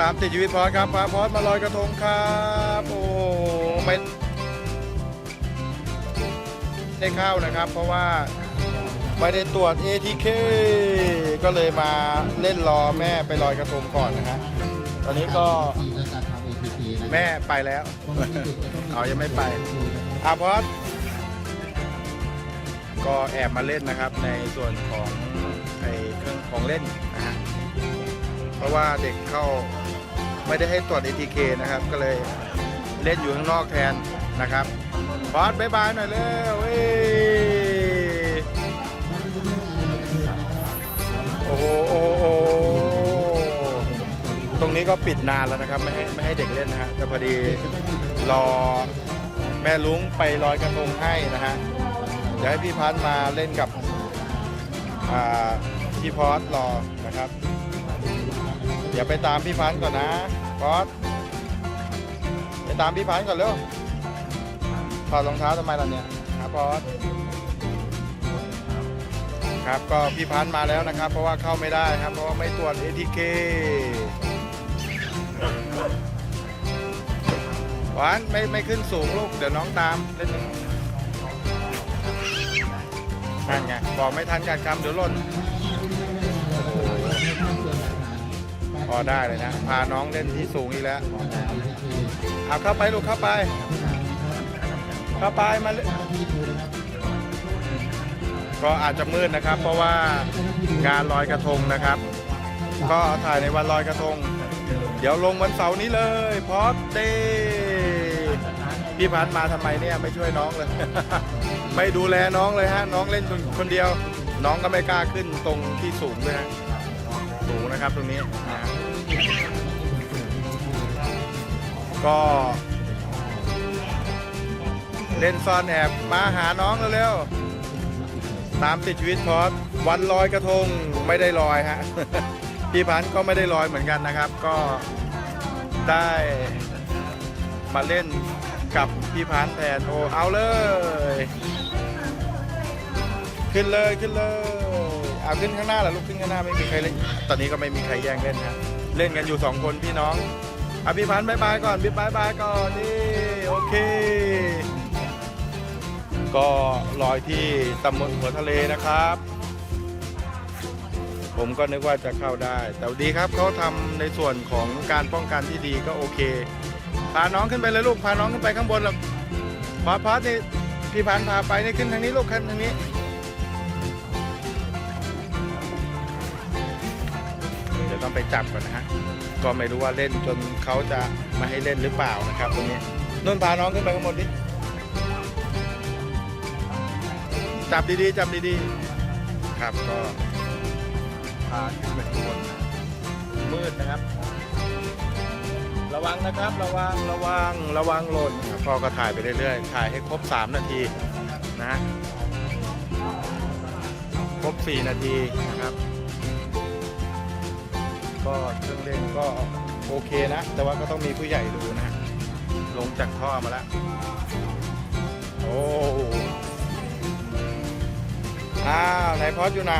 ตามติดชีวิตพอสครับพาพอสมาลอยกระทงครับโอ้ไม่ได้เข้านะครับ เพราะว่าไม่ได้ตรวจ ATK ก็เลยมาเล่นรอแม่ไปลอยกระทงก่อนนะฮะตอนนี้ก็แม่ไปแล้วเอายังไม่ไปอาพอสก็แอบมาเล่นนะครับในส่วนของไอ้เครื่องของเล่นนะฮะเพราะว่าเด็กเข้า ไม่ได้ให้ตรวจ ATK นะครับ ก็เลยเล่นอยู่ข้างนอกแทนนะครับพอสบายบายหน่อยเร็วเว้ยโอ้โหโอ้โหตรงนี้ก็ปิดนานแล้วนะครับ ไม่ให้ไม่ให้เด็กเล่นนะฮะแต่พอดีรอแม่ลุงไปลอยกระทงให้นะฮะเดี๋ยวให้พี่พันธ์มาเล่นกับพี่พอสรอนะครับ เดี๋ยวไปตามพี่พันธ์ก่อนนะพอสไปตามพี่พันธ์ก่อนเร็วถอดรองเท้าทำไมล่ะเนี่ยครับพอสครับก็พี่พันธ์มาแล้วนะครับ เพราะว่าเข้าไม่ได้ครับ เพราะว่าไม่ตรวจ ATK หวานไม่ไม่ขึ้นสูงลูก เดี๋ยวน้องตามเล่นนั่นไงบอกไม่ทันการคำเดี๋ยวหล่น พอได้เลยนะ พาน้องเล่นที่สูงอีกแล้วเอาเข้าไปลูกเข้าไป เข้าไปมาเล่นก็อาจจะมืดนะครับ เพราะว่างานลอยกระทงนะครับ ก็ถ่ายในวันลอยกระทง เดี๋ยวลงวันเสาร์นี้เลยพอดเดย์พี่พันธ์มาทำไมเนี่ยไม่ช่วยน้องเลย ไม่ดูแลน้องเลยฮะน้องเล่นคนเดียว น้องก็ไม่กล้าขึ้นตรงที่สูงด้วยฮะ สูงนะครับตรงนี้นะก็เล่นซ่อนแอบมาหาน้องเร็วๆตามติดชีวิตพอสวันลอยกระทงไม่ได้ลอยฮะพี่พันก็ไม่ได้ลอยเหมือนกันนะครับ ก็ได้มาเล่นกับพี่พันแทนโอ้เอาเลย ขึ้นเลยขึ้นเลย เอาขึ้นข้างหน้าเหรอลูกขึ้นข้างหน้าไม่มีใครเล่น ตอนนี้ก็ไม่มีใครแย่งเล่นนะ เล่นกันอยู่สองคนพี่น้องอะพี่พันธ์บายบายก่อนพี่บายบายก่อนนี่โอเค ก็ลอยที่ตำบลหัวทะเลนะครับ ผมก็นึกว่าจะเข้าได้ แต่ดีครับเขาทำในส่วนของการป้องกันที่ดีก็โอเค พาน้องขึ้นไปเลยลูกพาน้องขึ้นไปข้างบนแล้วพอดพอดนี่พี่พันธ์พาไปนี่ขึ้นทางนี้ลูกขึ้นทางนี้ ต้องไปจับก่อนนะฮะก็ไม่รู้ว่าเล่นจนเขาจะมาให้เล่นหรือเปล่านะครับตรงนี้นุ่นพาน้องขึ้นไปข้างบนดิจับดีๆจับดีๆครับก็พาขึ้นไปข้างบนมืดนะครับ ระวังนะครับระวังระวังระวังหล่นพ่อก็ถ่ายไปเรื่อยๆถ่ายให้ครบ 3 นาทีนะครบ 4 นาทีนะครับ เครื่องเล่นก็โอเคนะ แต่ว่าก็ต้องมีผู้ใหญ่ดูนะลงจากท่อมาแล้วโอ้อ้าวไหนพอดอยู่ไหน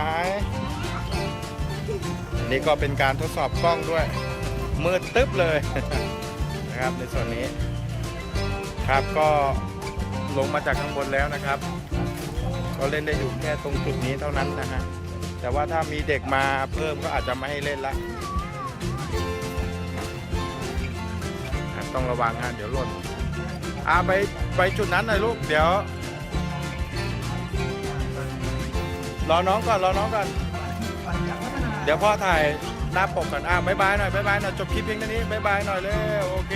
นี่ก็เป็นการทดสอบกล้องด้วยมืดตึ๊บเลยนะครับในส่วนนี้ ครับก็ลงมาจากข้างบนแล้วนะครับ ก็เล่นได้อยู่แค่ตรงจุดนี้เท่านั้นนะฮะ แต่ว่าถ้ามีเด็กมาเพิ่มก็อาจจะไม่ให้เล่นละต้องระวังฮะเดี๋ยวหล่นอ่าไปไปจุดนั้นหน่อยลูก เดี๋ยว รอน้องก่อนรอน้องก่อน เดี๋ยวพ่อถ่ายหน้าปกก่อนอ่าบายบายหน่อยบายบายหน่อยจบคลิปเพียงเท่านี้บายบายหน่อยเร็วโอเค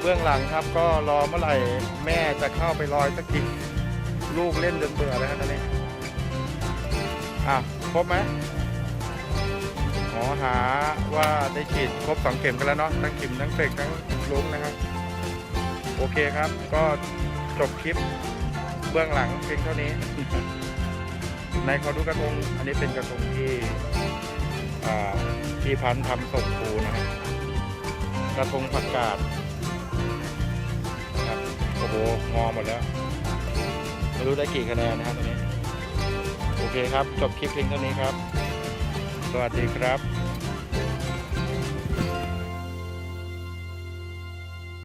เบื้องหลังครับก็รอเมื่อไหร่แม่จะเข้าไปลอยสักที ลูกเล่นจนเบื่อแล้วครับตอนนี้อะครบไหมหมอหาว่าได้ฉีดครบสองเข็มกันแล้วเนาะทั้งเข็มทั้งเฟกทั้งลุงนะครับ โอเคครับ ก็จบคลิปเบื้องหลังเพียงเท่านี้ ในขอดูกระทง อันนี้เป็นกระทงที่พี่พันธ์ทำส่งครูนะครับกระทงผักกาดนะครับโอ้โหงอหมดแล้ว ไม่รู้ได้กี่คะแนนนะครับตอนนี้ โอเคครับ จบคลิปเพียงเท่านี้ครับ สวัสดีครับ